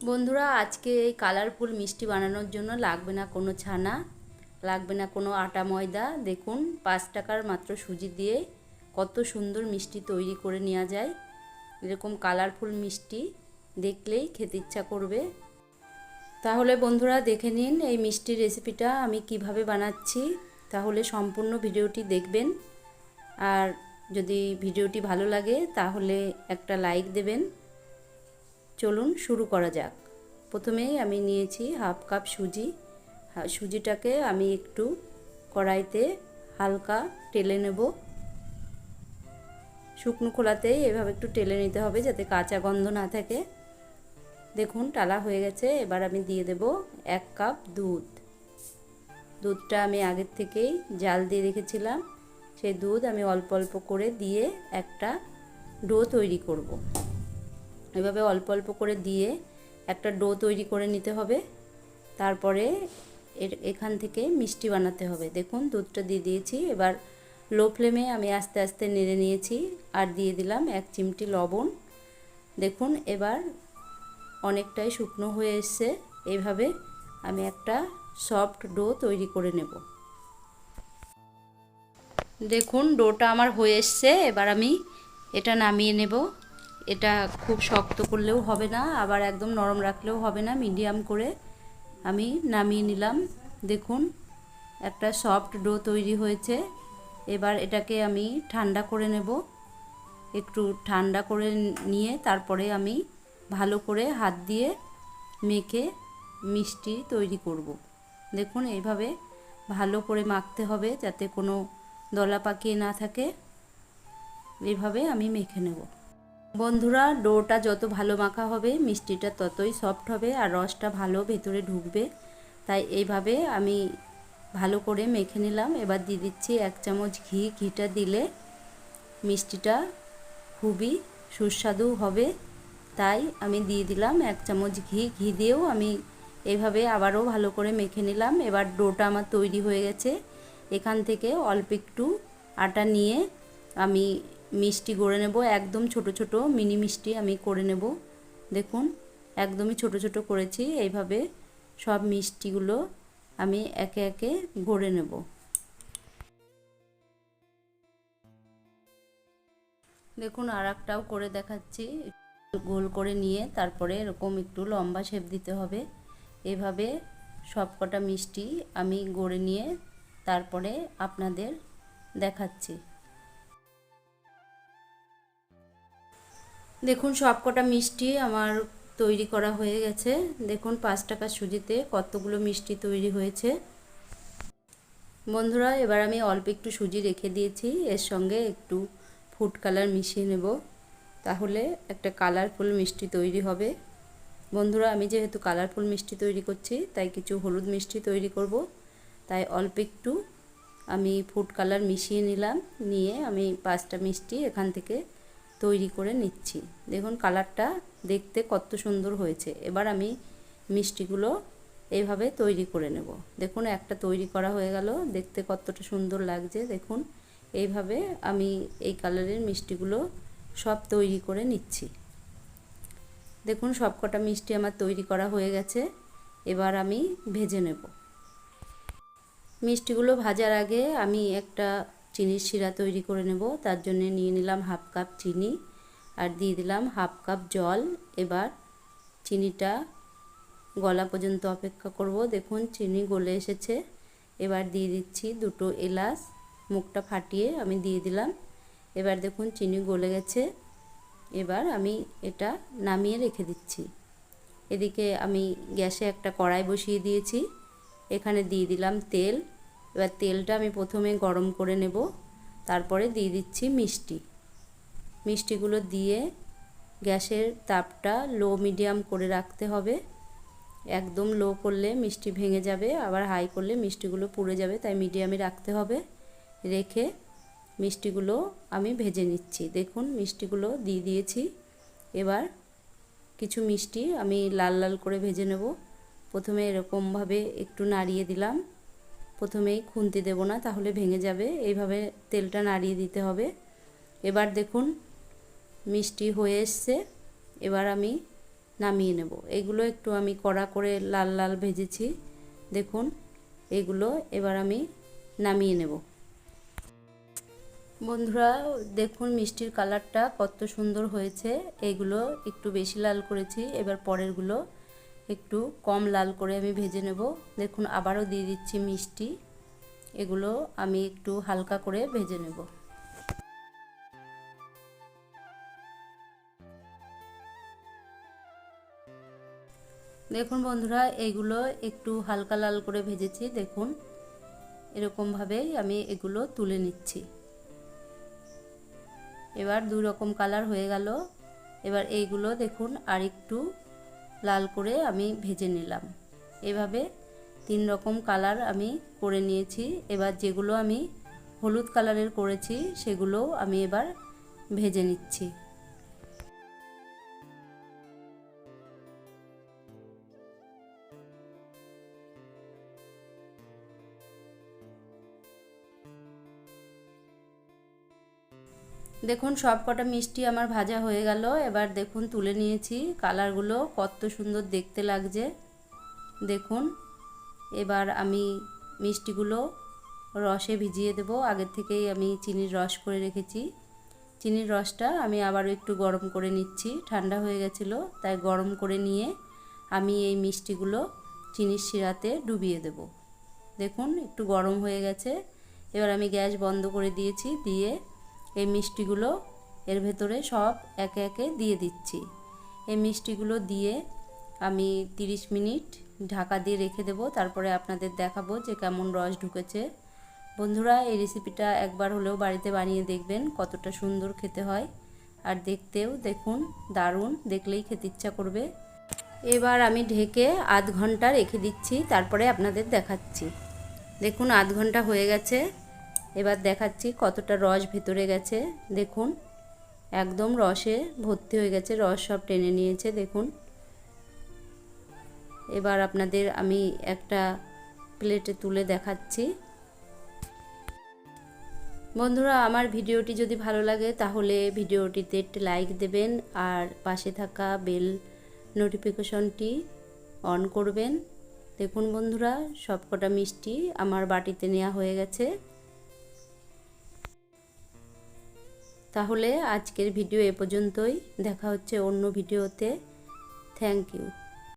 বন্ধুরা, আজকে এই কালারফুল মিষ্টি বানানোর জন্য লাগবে না কোনো ছানা, লাগবে না কোনো আটা ময়দা। দেখুন, পাঁচ টাকার মাত্র সুজি দিয়ে কত সুন্দর মিষ্টি তৈরি করে নেওয়া যায়। এরকম কালারফুল মিষ্টি দেখলেই খেতে ইচ্ছা করবে। তাহলে বন্ধুরা, দেখে নিন এই মিষ্টির রেসিপিটা আমি কীভাবে বানাচ্ছি। তাহলে সম্পূর্ণ ভিডিওটি দেখবেন। আর যদি ভিডিওটি ভালো লাগে, তাহলে একটা লাইক দেবেন। চলুন শুরু করা যাক। প্রথমেই আমি নিয়েছি হাফ কাপ সুজি। সুজিটাকে আমি একটু কড়াইতে হালকা টেলে নেব। শুকনো খোলাতেই এভাবে একটু টেলে নিতে হবে যাতে কাঁচা গন্ধ না থাকে। দেখুন, টালা হয়ে গেছে। এবার আমি দিয়ে দেব এক কাপ দুধ। দুধটা আমি আগের থেকেই জাল দিয়ে রেখেছিলাম। সেই দুধ আমি অল্প অল্প করে দিয়ে একটা ডো তৈরি করব। এভাবে অল্প অল্প করে দিয়ে একটা ডো তৈরি করে নিতে হবে। তারপরে এখান থেকে মিষ্টি বানাতে হবে। দেখুন, দুধটা দিয়ে দিয়েছি। এবার লো ফ্লেমে আমি আস্তে আস্তে নেড়ে নিয়েছি আর দিয়ে দিলাম এক চিমটি লবণ। দেখুন, এবার অনেকটাই শুকনো হয়ে এসছে। এইভাবে আমি একটা সফট ডো তৈরি করে নেব। দেখুন, ডোটা আমার হয়ে এসছে। এবার আমি এটা নামিয়ে নেব। এটা খুব শক্ত করলেও হবে না, আবার একদম নরম রাখলেও হবে না, মিডিয়াম করে আমি নামিয়ে নিলাম। দেখুন, একটা সফট ডো তৈরি হয়েছে। এবার এটাকে আমি ঠান্ডা করে নেব। একটু ঠান্ডা করে নিয়ে তারপরে আমি ভালো করে হাত দিয়ে মেখে মিষ্টি তৈরি করব। দেখুন, এইভাবে ভালো করে মাখতে হবে যাতে কোনো দলা পাকিয়ে না থাকে। এইভাবে আমি মেখে নেব। বন্ধুরা, ডোটা যত ভালো মাখা হবে, মিষ্টিটা ততই সফট হবে আর রসটা ভালো ভেতরে ঢুকবে। তাই এইভাবে আমি ভালো করে মেখে নিলাম। এবার দিয়ে দিচ্ছি এক চামচ ঘি। ঘিটা দিলে মিষ্টিটা খুবই সুস্বাদু হবে। তাই আমি দিয়ে দিলাম এক চামচ ঘি। ঘি দিয়েও আমি এইভাবে আবারও ভালো করে মেখে নিলাম। এবার ডোটা আমার তৈরি হয়ে গেছে। এখান থেকে অল্প একটু আটা নিয়ে আমি মিষ্টি গড়ে নেব, একদম ছোট ছোট, মিনি মিষ্টি আমি করে নেব। দেখুন, একদমই ছোট ছোট করেছি, এইভাবে সব মিষ্টিগুলো আমি একে একে গড়ে নেব। দেখুন আর একটাও করে দেখাচ্ছি, গোল করে নিয়ে তারপরে এরকম একটু লম্বা শেপ দিতে হবে। এভাবে সব কটা মিষ্টি আমি গড়ে নিয়ে তারপরে আপনাদের দেখাচ্ছি। দেখুন সব কটা মিষ্টি আমার তৈরি করা হয়ে গেছে। দেখুন পাঁচ টাকা সুজিতে কতগুলো মিষ্টি তৈরি হয়েছে। বন্ধুরা, এবার আমি অল্প একটু সুজি রেখে দিয়েছি। এর সঙ্গে একটু ফুড কালার মিশিয়ে নেব। তাহলে একটা কালারফুল মিষ্টি তৈরি হবে। বন্ধুরা, আমি যেহেতু কালারফুল মিষ্টি তৈরি করছি, তাই কিছু হলুদ মিষ্টি তৈরি করব। তাই অল্প একটু আমি ফুড কালার মিশিয়ে নিলাম। নিয়ে আমি পাঁচটা মিষ্টি এখান থেকে তৈরি করে নিচ্ছি। দেখুন কালারটা দেখতে কত সুন্দর হয়েছে। এবার আমি মিষ্টিগুলো এইভাবে তৈরি করে নেব। দেখুন একটা তৈরি করা হয়ে গেল। দেখতে কতটা সুন্দর লাগছে। দেখুন এইভাবে আমি এই কালারের মিষ্টিগুলো সব তৈরি করে নিচ্ছি। দেখুন সব কটা মিষ্টি আমার তৈরি করা হয়ে গেছে। এবার আমি ভেজে নেব। মিষ্টিগুলো ভাজার আগে আমি একটা চিনির শিরা তৈরি করে নেব। তার জন্য নিয়ে নিলাম হাফ কাপ চিনি আর দিয়ে দিলাম হাফ কাপ জল। এবার চিনিটা গলা পর্যন্ত অপেক্ষা করব। দেখুন, চিনি গলে এসেছে। এবার দিয়ে দিচ্ছি দুটো এলাচ। মুখটা ফাটিয়ে আমি দিয়ে দিলাম। এবার দেখুন, চিনি গলে গেছে। এবার আমি এটা নামিয়ে রেখে দিচ্ছি। এদিকে আমি গ্যাসে একটা কড়াই বসিয়ে দিয়েছি। এখানে দিয়ে দিলাম তেল। এবার তেলটা আমি প্রথমে গরম করে নেব, তারপরে দিয়ে দিচ্ছি মিষ্টি। মিষ্টিগুলো দিয়ে গ্যাসের তাপটা লো মিডিয়াম করে রাখতে হবে। একদম লো করলে মিষ্টি ভেঙে যাবে, আবার হাই করলে মিষ্টিগুলো পুড়ে যাবে, তাই মিডিয়ামে রাখতে হবে। রেখে মিষ্টিগুলো আমি ভেজে নিচ্ছি। দেখুন, মিষ্টিগুলো দিয়ে দিয়েছি। এবার কিছু মিষ্টি আমি লাল লাল করে ভেজে নেব। প্রথমে এরকমভাবে একটু নাড়িয়ে দিলাম। প্রথমেই খুন্তি দেব না, তাহলে ভেঙে যাবে। এইভাবে তেলটা নাড়িয়ে দিতে হবে। এবার দেখুন, মিষ্টি হয়ে এসছে। এবার আমি নামিয়ে নেব। এগুলো একটু আমি কড়া করে লাল লাল ভেজেছি। দেখুন, এগুলো এবার আমি নামিয়ে নেব। বন্ধুরা, দেখুন মিষ্টির কালারটা কত সুন্দর হয়েছে। এগুলো একটু বেশি লাল করেছি। এবার পরেরগুলো একটু কম লাল করে আমি ভেজে নেব। দেখুন, আবারও দিয়ে দিচ্ছি মিষ্টি। এগুলো আমি একটু হালকা করে ভেজে নেব। দেখুন বন্ধুরা, এগুলো একটু হালকা লাল করে ভেজেছি। দেখুন, এরকমভাবেই আমি এগুলো তুলে নিচ্ছি। এবার দুই রকম কালার হয়ে গেল। এবার এইগুলো দেখুন আর একটু লাল করে আমি ভেজে নিলাম। এভাবে তিন রকম কালার আমি করে নিয়েছি। এবার যেগুলো আমি হলুদ কালারের করেছি, সেগুলোও আমি এবার ভেজে নিচ্ছি। দেখুন, সব কটা মিষ্টি আমার ভাজা হয়ে গেল। এবার দেখুন, তুলে নিয়েছি। কালারগুলো কত সুন্দর দেখতে লাগছে। দেখুন, এবার আমি মিষ্টিগুলো রসে ভিজিয়ে দেব। আগের থেকেই আমি চিনির রস করে রেখেছি। চিনির রসটা আমি আবারও একটু গরম করে নিচ্ছি। ঠান্ডা হয়ে গেছিল, তাই গরম করে নিয়ে আমি এই মিষ্টিগুলো চিনির শিরাতে ডুবিয়ে দেব। দেখুন, একটু গরম হয়ে গেছে। এবার আমি গ্যাস বন্ধ করে দিয়েছি দিয়ে এই মিষ্টিগুলো এর ভেতরে সব একে একে দিয়ে দিচ্ছি। এই মিষ্টিগুলো দিয়ে আমি 30 মিনিট ঢাকা দিয়ে রেখে দেব, তারপরে আপনাদের দেখাবো যে কেমন রস ঢুকেছে। বন্ধুরা, এই রেসিপিটা একবার হলেও বাড়িতে বানিয়ে দেখবেন, কতটা সুন্দর খেতে হয়। আর দেখতেও দেখুন, দারুণ, দেখলেই খেতে ইচ্ছা করবে। এবার আমি ঢেকে আধ ঘণ্টা রেখে দিচ্ছি, তারপরে আপনাদের দেখাচ্ছি। দেখুন, আধ ঘণ্টা হয়ে গেছে। এবার দেখাচ্ছি কতটা রস ভেতরে গেছে, দেখুন। একদম রসে ভর্তি হয়ে গেছে, রস সব টেনে নিয়েছে, দেখুন। এবার আপনাদের আমি একটা প্লেটে তুলে দেখাচ্ছি। বন্ধুরা, আমার ভিডিওটি যদি ভালো লাগে, তাহলে ভিডিওটিতে একটি লাইক দেবেন আর পাশে থাকা বেল নোটিফিকেশনটি অন করবেন। দেখুন বন্ধুরা, সবকটা মিষ্টি আমার বাটিতে নেওয়া হয়ে গেছে। তাহলে আজকের ভিডিও এ পর্যন্তই। দেখা হচ্ছে অন্য ভিডিওতে। Thank you.